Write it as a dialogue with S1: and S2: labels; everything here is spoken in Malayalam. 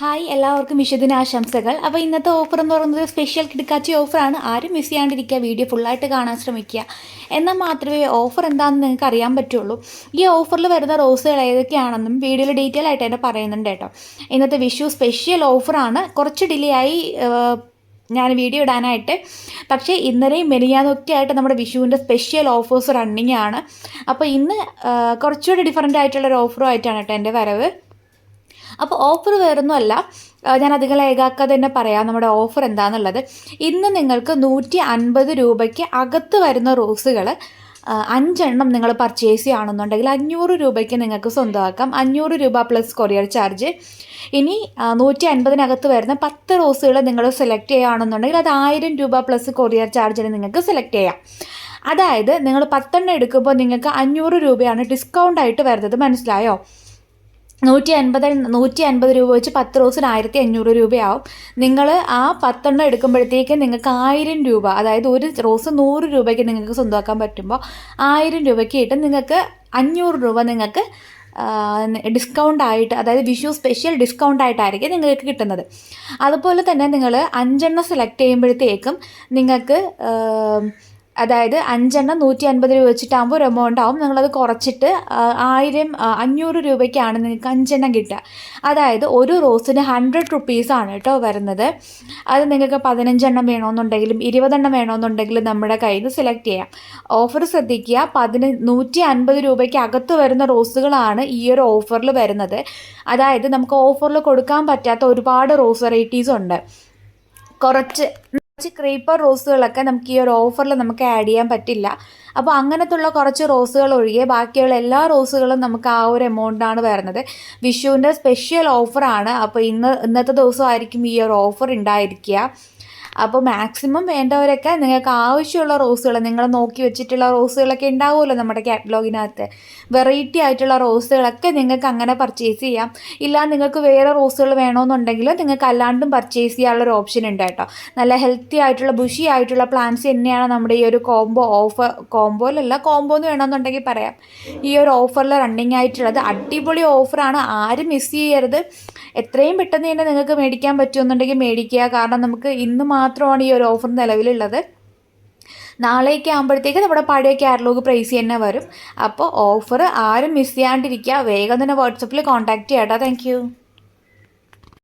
S1: ഹായ് എല്ലാവർക്കും വിഷുദിനാശംസകൾ അപ്പോൾ ഇന്നത്തെ ഓഫർ എന്ന് പറയുന്നത് സ്പെഷ്യൽ കിടക്കാച്ചി ഓഫറാണ് ആരും മിസ് ചെയ്യാണ്ടിരിക്കുക വീഡിയോ ഫുള്ളായിട്ട് കാണാൻ ശ്രമിക്കുക. എന്നാൽ മാത്രമേ ഓഫർ എന്താണെന്ന് നിങ്ങൾക്ക് അറിയാൻ പറ്റുള്ളൂ. ഈ ഓഫറിൽ വരുന്ന റോസുകൾ ഏതൊക്കെയാണെന്നും വീഡിയോയിൽ ഡീറ്റെയിൽ ആയിട്ട് തന്നെ പറയുന്നുണ്ട് കേട്ടോ. ഇന്നത്തെ വിഷു സ്പെഷ്യൽ ഓഫറാണ് കുറച്ച് ഡിലേ ആയി ഞാൻ വീഡിയോ ഇടാനായിട്ട്. പക്ഷേ ഇന്നലെയും മെനിയാന്നൊക്കെ ആയിട്ട് നമ്മുടെ വിഷുവിന്റെ സ്പെഷ്യൽ ഓഫേഴ്സ് റണ്ണിങ് ആണ്. അപ്പോൾ ഇന്ന് കുറച്ചുകൂടി ഡിഫറന്റ് ആയിട്ടുള്ളൊരു ഓഫറുമായിട്ടാണ് കേട്ടോ എന്റെ വരവ്. അപ്പോൾ ഓഫർ വേറൊന്നുമല്ല ഞാൻ അധികം ലേഖാക്കാതെ തന്നെ പറയാം. നമ്മുടെ ഓഫർ എന്താണെന്നുള്ളത് ഇന്ന് നിങ്ങൾക്ക് നൂറ്റി അൻപത് രൂപയ്ക്ക് അകത്ത് വരുന്ന റോസുകൾ അഞ്ചെണ്ണം നിങ്ങൾ പർച്ചേസ് ചെയ്യുകയാണെന്നുണ്ടെങ്കിൽ അഞ്ഞൂറ് രൂപയ്ക്ക് നിങ്ങൾക്ക് സ്വന്തമാക്കാം. അഞ്ഞൂറ് രൂപ പ്ലസ് കൊറിയർ ചാർജ് ഇനി നൂറ്റി അൻപതിനകത്ത് വരുന്ന പത്ത് റോസുകൾ നിങ്ങൾ സെലക്ട് ചെയ്യുകയാണെന്നുണ്ടെങ്കിൽ അത് ആയിരം രൂപ പ്ലസ് കൊറിയർ ചാർജിന് നിങ്ങൾക്ക് സെലക്ട് ചെയ്യാം. അതായത് നിങ്ങൾ പത്തെണ്ണം എടുക്കുമ്പോൾ നിങ്ങൾക്ക് അഞ്ഞൂറ് രൂപയാണ് ഡിസ്കൗണ്ട് ആയിട്ട് വരുന്നത്. മനസ്സിലായോ? നൂറ്റി അൻപത് നൂറ്റി അൻപത് രൂപ വെച്ച് പത്ത് റോസിന് ആയിരത്തി അഞ്ഞൂറ് രൂപയാവും. നിങ്ങൾ ആ പത്തെണ്ണം എടുക്കുമ്പോഴത്തേക്ക് നിങ്ങൾക്ക് ആയിരം രൂപ അതായത് ഒരു റോസ് നൂറ് രൂപയ്ക്ക് നിങ്ങൾക്ക് സ്വന്തമാക്കാൻ പറ്റുമ്പോൾ ആയിരം രൂപയ്ക്ക് ഇട്ട് നിങ്ങൾക്ക് അഞ്ഞൂറ് രൂപ നിങ്ങൾക്ക് ഡിസ്കൗണ്ട് ആയിട്ട് അതായത് വിഷു സ്പെഷ്യൽ ഡിസ്കൗണ്ട് ആയിട്ടായിരിക്കും നിങ്ങൾക്ക് കിട്ടുന്നത്. അതുപോലെ തന്നെ നിങ്ങൾ അഞ്ചെണ്ണം സെലക്ട് ചെയ്യുമ്പോഴത്തേക്കും നിങ്ങൾക്ക് അതായത് അഞ്ചെണ്ണം നൂറ്റി അൻപത് രൂപ വെച്ചിട്ടാകുമ്പോൾ ഒരു എമൗണ്ട് ആവും. നിങ്ങളത് കുറച്ചിട്ട് ആയിരം അഞ്ഞൂറ് രൂപയ്ക്കാണ് നിങ്ങൾക്ക് അഞ്ചെണ്ണം കിട്ടുക. അതായത് ഒരു റോസിന് ഹൺഡ്രഡ് റുപ്പീസാണ് കേട്ടോ വരുന്നത്. അത് നിങ്ങൾക്ക് പതിനഞ്ചെണ്ണം വേണമെന്നുണ്ടെങ്കിലും ഇരുപതെണ്ണം വേണമെന്നുണ്ടെങ്കിലും നമ്മുടെ കയ്യിൽ നിന്ന് സെലക്ട് ചെയ്യാം. ഓഫർ ശ്രദ്ധിക്കുക പതിന നൂറ്റി അൻപത് രൂപയ്ക്ക് അകത്ത് വരുന്ന റോസുകളാണ് ഈ ഒരു ഓഫറിൽ വരുന്നത്. അതായത് നമുക്ക് ഓഫറിൽ കൊടുക്കാൻ പറ്റാത്ത ഒരുപാട് റോസ് വെറൈറ്റീസ് ഉണ്ട്. കുറച്ച് കുറച്ച് ക്രീപ്പർ റോസുകളൊക്കെ നമുക്ക് ഈ ഒരു ഓഫറിൽ നമുക്ക് ആഡ് ചെയ്യാൻ പറ്റില്ല. അപ്പോൾ അങ്ങനത്തുള്ള കുറച്ച് റോസുകൾ ഒഴികെ ബാക്കിയുള്ള എല്ലാ റോസുകളും നമുക്ക് ആ ഒരു എമൗണ്ടാണ് വരുന്നത്. വിഷുവിന്റെ സ്പെഷ്യൽ ഓഫറാണ് അപ്പോൾ ഇന്ന് ഇന്നത്തെ ദിവസമായിരിക്കും ഈ ഒരു ഓഫർ ഉണ്ടായിരിക്കുക. അപ്പോൾ മാക്സിമം വേണ്ടവരൊക്കെ നിങ്ങൾക്ക് ആവശ്യമുള്ള റോസുകൾ നിങ്ങൾ നോക്കി വെച്ചിട്ടുള്ള റോസുകളൊക്കെ ഉണ്ടാവുമല്ലോ നമ്മുടെ കാറ്റലോഗിനകത്ത് വെറൈറ്റി ആയിട്ടുള്ള റോസുകളൊക്കെ നിങ്ങൾക്ക് അങ്ങനെ പർച്ചേസ് ചെയ്യാം. ഇല്ല നിങ്ങൾക്ക് വേറെ റോസുകൾ വേണമെന്നുണ്ടെങ്കിൽ നിങ്ങൾക്ക് അല്ലാണ്ടും പർച്ചേസ് ചെയ്യാനുള്ളൊരു ഓപ്ഷൻ ഉണ്ട് കേട്ടോ. നല്ല ഹെൽത്തി ആയിട്ടുള്ള ബുഷി ആയിട്ടുള്ള പ്ലാന്റ്സ് തന്നെയാണ് നമ്മുടെ ഈ ഒരു കോംബോ ഓഫർ കോംബോയിലല്ല കോംബോ എന്ന് വേണമെന്നുണ്ടെങ്കിൽ പറയാം. ഈ ഒരു ഓഫറിൽ റണ്ണിങ് ആയിട്ടുള്ളത് അടിപൊളി ഓഫറാണ് ആരും മിസ് ചെയ്യരുത്. എത്രയും പെട്ടെന്ന് തന്നെ നിങ്ങൾക്ക് മേടിക്കാൻ പറ്റുമെന്നുണ്ടെങ്കിൽ മേടിക്കുക. കാരണം നമുക്ക് ഇന്ന് മാത്രമാണ് ഈ ഒരു ഓഫർ നിലവിലുള്ളത്. നാളേക്ക് ആകുമ്പോഴത്തേക്ക് നമ്മുടെ പഴയ കാറ്റലോഗ് പ്രൈസ് തന്നെ വരും. അപ്പോൾ ഓഫർ ആരും മിസ് ചെയ്യാണ്ടിരിക്കുക. വേഗം തന്നെ വാട്സപ്പിൽ കോൺടാക്റ്റ് ചെയ്യാം കേട്ടോ താങ്ക്